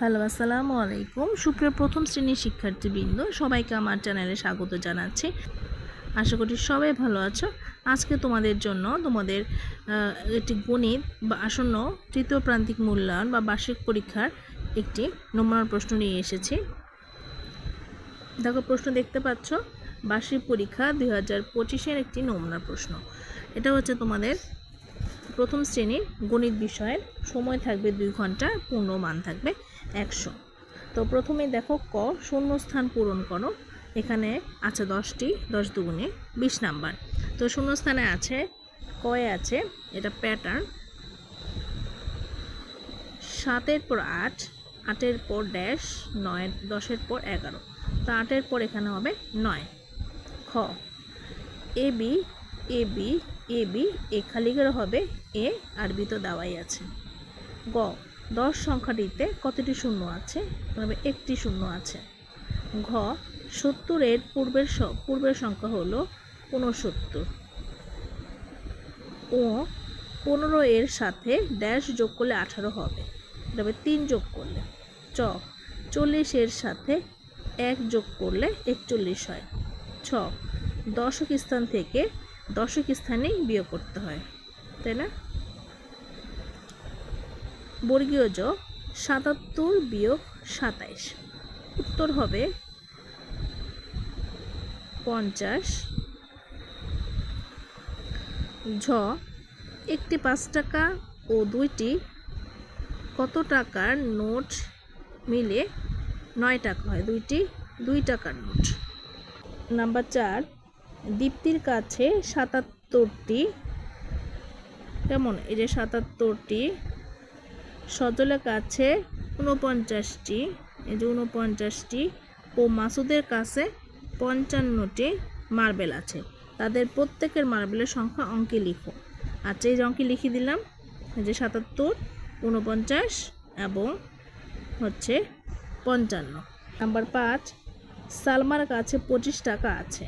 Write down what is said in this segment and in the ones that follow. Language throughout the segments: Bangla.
হ্যালো, আসসালামু আলাইকুম। সুপ্রিয় প্রথম শ্রেণির শিক্ষার্থীবৃন্দ, সবাইকে আমার চ্যানেলে স্বাগত জানাচ্ছি। আশা করি সবাই ভালো আছো। আজকে তোমাদের জন্য তোমাদের একটি গণিত বা আসন্ন তৃতীয় প্রান্তিক মূল্যায়ন বা বার্ষিক পরীক্ষার একটি নমুনার প্রশ্ন নিয়ে এসেছি। দেখো, প্রশ্ন দেখতে পাচ্ছ। বার্ষিক পরীক্ষা দুই হাজার পঁচিশের একটি নমুনার প্রশ্ন। এটা হচ্ছে তোমাদের প্রথম শ্রেণির গণিত বিষয়ের সময় থাকবে দুই ঘণ্টা পূর্ণ মান থাকবে একশো। তো প্রথমে দেখো ক শূন্য স্থান পূরণ করো। এখানে আছে দশটি, দশ দুগুণে বিশ নাম্বার। তো শূন্য স্থানে আছে, কয়ে আছে? এটা প্যাটার্ন সাতের পর আট, আটের পর ড্যাশ, নয়, দশের পর এগারো। তো আটের পর এখানে হবে নয়। খ, A, B A, B A B, A খালি করে হবে, এ আরবি তো দেওয়াই আছে। গ, দশ সংখ্যাটিতে কতটি শূন্য আছে? তবে একটি শূন্য আছে। ঘ, সত্তরের পূর্বের পূর্বের সংখ্যা হলো ঊনসত্তর। ও, পনেরো এর সাথে ড্যাশ যোগ করলে আঠারো হবে। তবে তিন যোগ করলে। চ চল্লিশের সাথে এক যোগ করলে একচল্লিশ হয়। ছ, দশক স্থান থেকে দশক স্থানেই বিয়োগ করতে হয়, তাই না? বর্গীয় জ সাতাত্তর বিয়োগ সাতাইশ। উত্তর হবে পঞ্চাশ। ঝ, একটি পাঁচ টাকা ও দুইটি কত টাকার নোট মিলে নয় টাকা হয়? দুইটি, দুই টাকার নোট। নাম্বার চার দীপ্তির কাছে সাতাত্তরটি, কেমন? এই যে সাতাত্তরটি, সজলের কাছে উনপঞ্চাশটি এই যে উনপঞ্চাশটি ও মাসুদের কাছে পঞ্চান্নটি মার্বেল আছে। তাদের প্রত্যেকের মার্বেলের সংখ্যা অঙ্কে লিখো। আচ্ছা এই যে অঙ্কে লিখে দিলাম, এই যে সাতাত্তর উনপঞ্চাশ এবং হচ্ছে পঞ্চান্ন। নাম্বার পাঁচ, সালমার কাছে পঁচিশ টাকা আছে।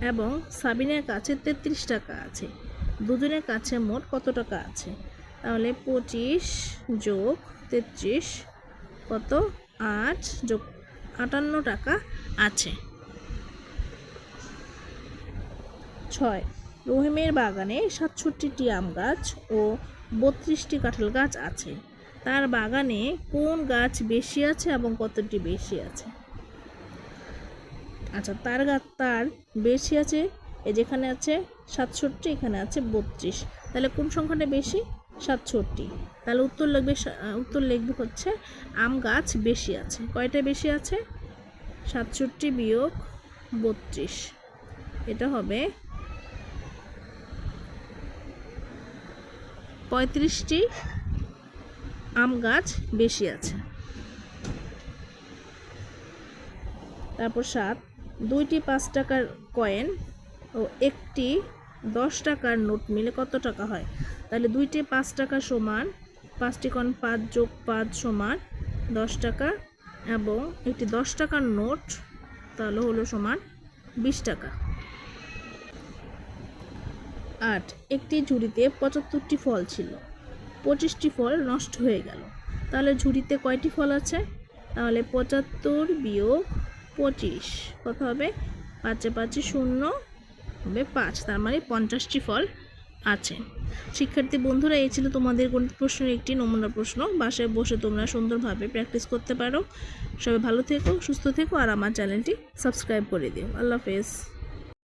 এবং সাবিনের কাছে তেত্রিশ টাকা আছে। দুজনের কাছে মোট কত টাকা আছে? তাহলে পঁচিশ যোগ তেত্রিশ কত? আট যোগ আটান্ন টাকা আছে। ছয়। রহিমের বাগানে সাতষট্টিটি আম গাছ ও বত্রিশটি কাঁঠাল গাছ আছে। তার বাগানে কোন গাছ বেশি আছে এবং কতটি বেশি আছে? আচ্ছা তার তার বেশি আছে, এই যেখানে আছে সাতষট্টি, এখানে আছে বত্রিশ। তাহলে কোন সংখ্যাটা বেশি? সাতষট্টি। তাহলে উত্তর লিখবে উত্তর লিখবে হচ্ছে আম গাছ বেশি আছে। কয়টা বেশি আছে? সাতষট্টি বিয়োগ বত্রিশ। এটা হবে পঁয়ত্রিশটি আম গাছ বেশি আছে। তারপর সাত। দুইটি পাঁচ টাকার কয়েন ও একটি দশ টাকার নোট মিলে কত টাকা হয়? তাহলে দুইটি পাঁচ টাকা সমান পাঁচটি কয়েন পাঁচ যোগ পাঁচ সমান দশ টাকা এবং একটি দশ টাকার নোট তাহলে হলো সমান বিশ টাকা। আট, একটি ঝুড়িতে পঁচাত্তরটি ফল ছিল। পঁচিশটি ফল নষ্ট হয়ে গেল। তাহলে ঝুড়িতে কয়টি ফল আছে? তাহলে পঁচাত্তর বিয়োগ পঁচিশ। কত হবে? পাঁচে পাঁচে শূন্য হবে পাঁচ। তার মানে পঞ্চাশটি ফল আছে। শিক্ষার্থী বন্ধুরা, এই ছিল তোমাদের গণিত প্রশ্নের একটি নমুনা প্রশ্ন। বাসায় বসে তোমরা সুন্দরভাবে প্র্যাকটিস করতে পারো। সবাই ভালো থেকো, সুস্থ থেকো, আর আমার চ্যানেলটি সাবস্ক্রাইব করে দিও। আল্লাহ হাফেজ।